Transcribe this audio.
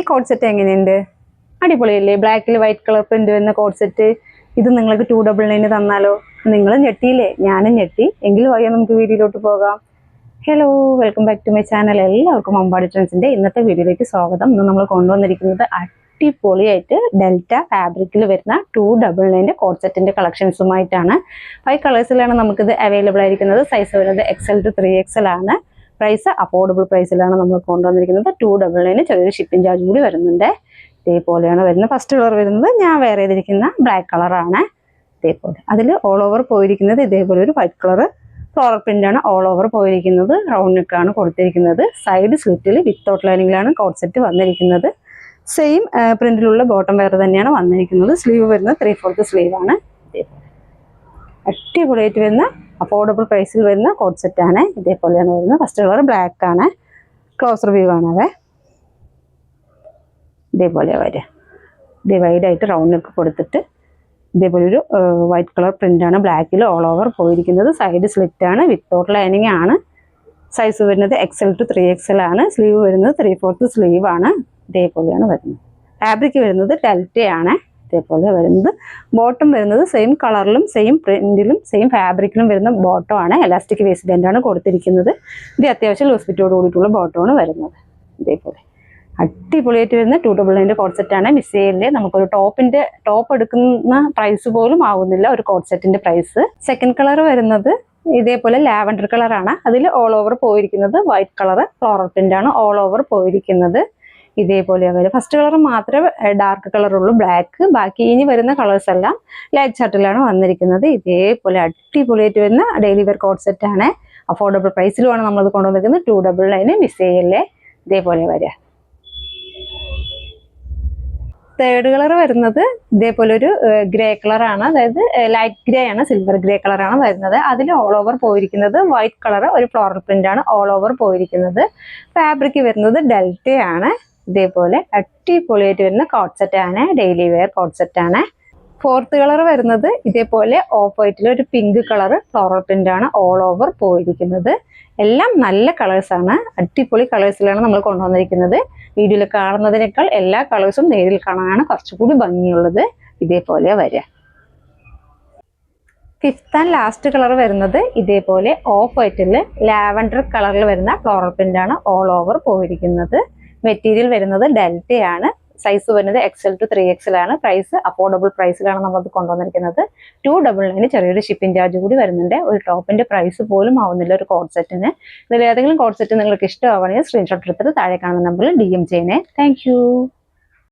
ഈ code set എങ്ങനെയുണ്ട്? അടിപൊളിയല്ലേ? ബ്ലാക്കിൽ വൈറ്റ് കളർ പ്രിന്റ് വരുന്ന കോഡ് സെറ്റ് ഇത് നിങ്ങൾക്ക് ടു ഡബിൾ നയന് തന്നാലോ? നിങ്ങൾ ഞെട്ടിയില്ലേ? ഞാനും ഞെട്ടി. എങ്കിലും വയ്യ നമുക്ക് വീഡിയോയിലോട്ട് പോകാം. Hello welcome back to my channel എല്ലാവർക്കും അമ്പാടി ട്രെൻസിന്റെ ഇന്നത്തെ വീഡിയോയിലേക്ക് സ്വാഗതം. ഇന്ന് നമ്മൾ കൊണ്ടുവന്നിരിക്കുന്നത് അടിപൊളിയായിട്ട് ഡെൽറ്റ ഫാബ്രിക്കിൽ വരുന്ന ടു ഡബിൾ നയന്റെ കോഡ് സെറ്റിന്റെ കളക്ഷൻസുമായിട്ടാണ് ഫൈവ് കളേഴ്സിലാണ് നമുക്കിത് അവൈലബിൾ ആയിരിക്കുന്നത്. സൈസ് വരുന്നത് എക്സൽ ടു ത്രീ എക്സൽ ആണ്. പ്രൈസ് അഫോർഡബിൾ പ്രൈസിലാണ് നമ്മൾ കൊണ്ടുവന്നിരിക്കുന്നത്. ടു ഡബിൾ നയന് ചെറിയൊരു ഷിപ്പിംഗ് ചാർജ് കൂടി വരുന്നുണ്ട്. ഇതേപോലെയാണ് വരുന്നത്. ഫസ്റ്റ് കളർ വരുന്നത് ഞാൻ വേറെ ചെയ്തിരിക്കുന്ന ബ്ലാക്ക് കളറാണ് ഇതേപോലെ അതിൽ ഓൾ ഓവർ പോയിരിക്കുന്നത് ഇതേപോലെ ഒരു വൈറ്റ് കളർ ഫ്ലോറൽ ആണ് ഓൾ ഓവർ പോയിരിക്കുന്നത്. റൗണ്ട് നെക്കാണ് കൊടുത്തിരിക്കുന്നത്. സൈഡ് സ്ലിറ്റിൽ വിത്തൗട്ട് ലൈനിങ്ങിലാണ് കോട്ട് സെറ്റ് വന്നിരിക്കുന്നത്. സെയിം പ്രിന്റിലുള്ള ബോട്ടം വെയർ തന്നെയാണ് വന്നിരിക്കുന്നത്. സ്ലീവ് വരുന്നത് ത്രീ ഫോർത്ത് സ്ലീവാണ് അടിപൊളിയായിട്ട് വരുന്ന അഫോർഡബിൾ പ്രൈസിൽ വരുന്ന കോഡ് സെറ്റ് ആണ്. ഇതേപോലെയാണ് വരുന്നത്. ഫസ്റ്റ് കളർ ബ്ലാക്ക് ആണ്. ക്ലോസർ വ്യൂ ആണ് അതെ ഇതേപോലെ വരിക ഡിവൈഡ് ആയിട്ട് റൗണ്ട് നെക്ക് കൊടുത്തിട്ട് ഇതേപോലെ ഒരു വൈറ്റ് കളർ പ്രിന്റ് ആണ്. ബ്ലാക്കിൽ ഓൾ ഓവർ പോയിരിക്കുന്നത്. സൈഡ് സ്ലിറ്റ് ആണ്. വിത്തൗട്ട് ലൈനിങ് ആണ്. സൈസ് വരുന്നത് എക്സൽ ടു ത്രീ എക്സൽ ആണ്. സ്ലീവ് വരുന്നത് ത്രീ ഫോർത്ത് സ്ലീവ് ആണ്. ഇതേപോലെയാണ് വരുന്നത്. ഫാബ്രിക് വരുന്നത് ഡെൽറ്റയാണ് ഇതേപോലെ വരുന്നത്. ബോട്ടം വരുന്നത് സെയിം കളറിലും സെയിം പ്രിന്റിലും സെയിം ഫാബ്രിക്കിലും വരുന്ന ബോട്ടം ആണ്. എലാസ്റ്റിക് വേസ്റ്റ് ബാൻഡ് ആണ് കൊടുത്തിരിക്കുന്നത്. ഇത് അത്യാവശ്യം ലൂസ് ഫിറ്റോട് കൂടിയിട്ടുള്ള ബോട്ടമാണ് വരുന്നത്. ഇതേപോലെ. അടിപൊളിയായിട്ട് വരുന്ന ടു ഡബിൾ നയന്റെ കോഡ് സെറ്റാണ് മിസ് ചെയ്യല്ലേ നമുക്കൊരു ടോപ്പിന്റെ ടോപ്പ് എടുക്കുന്ന പ്രൈസ് പോലും ആവുന്നില്ല ഒരു കോഡ് സെറ്റിന്റെ പ്രൈസ് സെക്കൻഡ് കളർ വരുന്നത് ഇതേപോലെ ലാവൻഡർ കളറാണ് അതിൽ ഓൾ ഓവർ പോയിരിക്കുന്നത് വൈറ്റ് കളർ ഫ്ലോറൽ പ്രിന്റാണ് ഓൾ ഓവർ പോയിരിക്കുന്നത്. ഇതേപോലെ വരും ഫസ്റ്റ് കളർ മാത്രമേ ഡാർക്ക് കളർ ഉള്ളൂ ബ്ലാക്ക് ബാക്കി ഇനി വരുന്ന കളേഴ്സ് എല്ലാം ലൈറ്റ് ഷർട്ടിലാണ് വന്നിരിക്കുന്നത്. ഇതേപോലെ അടിപൊളിയായിട്ട് വരുന്ന ഡെയിലി വെയർ കോഡ് സെറ്റ് ആണ് അഫോർഡബിൾ പ്രൈസിലുമാണ് നമ്മളത് കൊണ്ടുവന്നിരിക്കുന്നത്. ടു ഡബിൾ നയന് മിസ് ചെയ്യല്ലേ? ഇതേപോലെ വരിക തേർഡ് കളർ വരുന്നത് ഇതേപോലെ ഒരു ഗ്രേ കളറാണ് അതായത് ലൈറ്റ് ഗ്രേ ആണ് സിൽവർ ഗ്രേ കളറാണ് വരുന്നത്. അതിൽ ഓൾ ഓവർ പോയിരിക്കുന്നത് വൈറ്റ് കളർ ഒരു ഫ്ലോറൽ പ്രിന്റ് ആണ് ഓൾ ഓവർ പോയിരിക്കുന്നത്. ഫാബ്രിക് വരുന്നത് ഡെൽറ്റ ആണ്. ഇതേപോലെ അടിപൊളിയായിട്ട് വരുന്ന കോട്ട് സെറ്റ് ആണ്. ഡെയിലി വെയർ കോട്ട് സെറ്റ് ആണ്. ഫോർത്ത് കളർ വരുന്നത് ഇതേപോലെ ഓഫ് വൈറ്റിൽ ഒരു പിങ്ക് കളർ ഫ്ലോറൽ പ്രിന്റ് ആണ് ഓൾ ഓവർ പോയിരിക്കുന്നത്. എല്ലാം നല്ല കളേഴ്സ് ആണ്. അടിപൊളി കളേഴ്സിലാണ് നമ്മൾ കൊണ്ടുവന്നിരിക്കുന്നത്. വീഡിയോയിൽ കാണുന്നതിനേക്കാൾ എല്ലാ കളേഴ്സും നേരിൽ കാണാനാണ് കുറച്ചുകൂടി ഭംഗിയുള്ളത്. ഇതേപോലെ വരിക ഫിഫ്ത്ത് ആൻഡ് ലാസ്റ്റ് കളർ വരുന്നത് ഇതേപോലെ ഓഫ് വൈറ്റിൽ ലാവൻഡർ കളറിൽ വരുന്ന ഫ്ലോറൽ പ്രിന്റ് ആണ് ഓൾ ഓവർ പോയിരിക്കുന്നത്. മെറ്റീരിയൽ വരുന്നത് ഡെൽറ്റയാണ് സൈസ് വരുന്നത് എക്സൽ ടു ത്രീ ആണ്. പ്രൈസ് അഫോർഡബിൾ പ്രൈസിലാണ് നമ്മളത് കൊണ്ടുവന്നിരിക്കുന്നത്. ടു ഡബിൾ നയന് ചെറിയൊരു ഷിപ്പിംഗ് ചാർജ് കൂടി വരുന്നുണ്ട്. ഒരു ടോപ്പിന്റെ പ്രൈസ് പോലും ആവുന്നില്ല ഒരു കോഡ് സെറ്റിന് ഇതിൽ ഏതെങ്കിലും കോഡ് സെറ്റ് നിങ്ങൾക്ക് ഇഷ്ടമാവുകയാണെങ്കിൽ സ്ക്രീൻഷോട്ട് എടുത്തിട്ട് താഴെ കാണുന്ന നമ്പറിൽ ഡി എം ചെയ്യണേ താങ്ക്